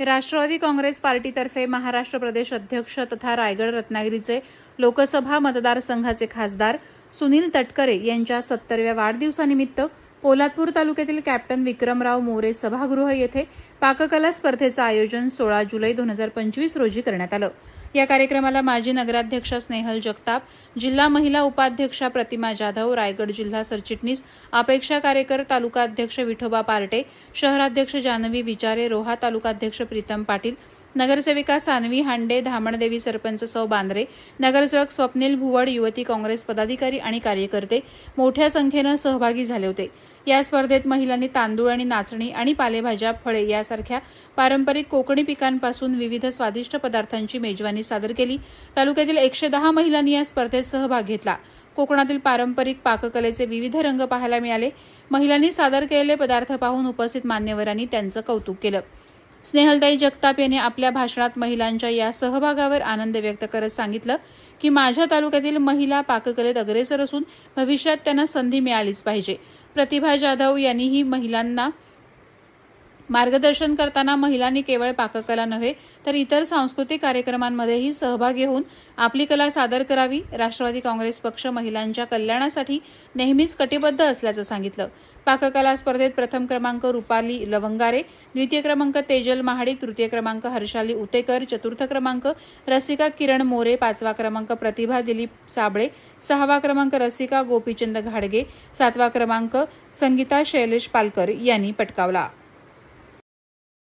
राष्ट्रवादी काँग्रेस पार्टीतर्फे महाराष्ट्र प्रदेश अध्यक्ष तथा रायगड रत्नागिरीचे लोकसभा मतदारसंघाचे खासदार सुनील तटकरे यांच्या सत्तरव्या वाढदिवसानिमित्त पोलादपूर तालुक्यातील कॅप्टन विक्रमराव मोरे सभागृह येथे पाककला स्पर्धेचं आयोजन सोळा जुलै दोन हजार पंचवीस रोजी करण्यात आलं. या कार्यक्रमाला माजी नगराध्यक्ष स्नेहल जगताप जिल्हा महिला उपाध्यक्षा प्रतिमा जाधव रायगड जिल्हा सरचिटणीस अपेक्षा कार्यकर तालुकाध्यक्ष विठोबा पार्टे शहराध्यक्ष जानवी विचारे रोहा तालुकाध्यक्ष प्रीतम पाटील नगरसेविका सानवी हांडे धामणदेवी सरपंच सौ बांद्रे नगरसेवक स्वप्नील भुवड युवती काँग्रेस पदाधिकारी आणि कार्यकर्ते मोठ्या संख्येनं सहभागी झाले होते. या स्पर्धेत महिलांनी तांदूळ आणि नाचणी आणि पालेभाज्या फळे यासारख्या पारंपरिक कोकणी पिकांपासून विविध स्वादिष्ट पदार्थांची मेजवानी सादर केली. तालुक्यातील एकशे दहा महिलांनी या स्पर्धेत सहभाग घेतला. कोकणातील पारंपरिक पाककलेचे विविध रंग पाहायला मिळाले. महिलांनी सादर केलेले पदार्थ पाहून उपस्थित मान्यवरांनी त्यांचं कौतुक केलं. स्नेहलताई जगताप यांनी आपल्या भाषणात महिलांच्या या सहभागावर आनंद व्यक्त करत सांगितलं की माझ्या तालुक्यातील महिला पाककलेत अग्रेसर असून भविष्यात त्यांना संधी मिळालीच पाहिजे. प्रतिभा जाधव यांनीही महिलांना मार्गदर्शन करताना महिलांनी केवळ पाककला नव्हे तर इतर सांस्कृतिक कार्यक्रमांमध्येही सहभागी होऊन आपली कला सादर करावी. राष्ट्रवादी काँग्रेस पक्ष महिलांच्या कल्याणासाठी नेहमीच कटिबद्ध असल्याचं सांगितलं. पाककला स्पर्धेत प्रथम क्रमांक रुपाली लवंगारे द्वितीय क्रमांक तेजल महाडिक तृतीय क्रमांक हर्षाली उतेकर चतुर्थ क्रमांक रसिका किरण मोरे पाचवा क्रमांक प्रतिभा दिलीप साबळे सहावा क्रमांक रसिका गोपीचंद घाडगे सातवा क्रमांक संगीता शैलेश पालकर यांनी पटकावला.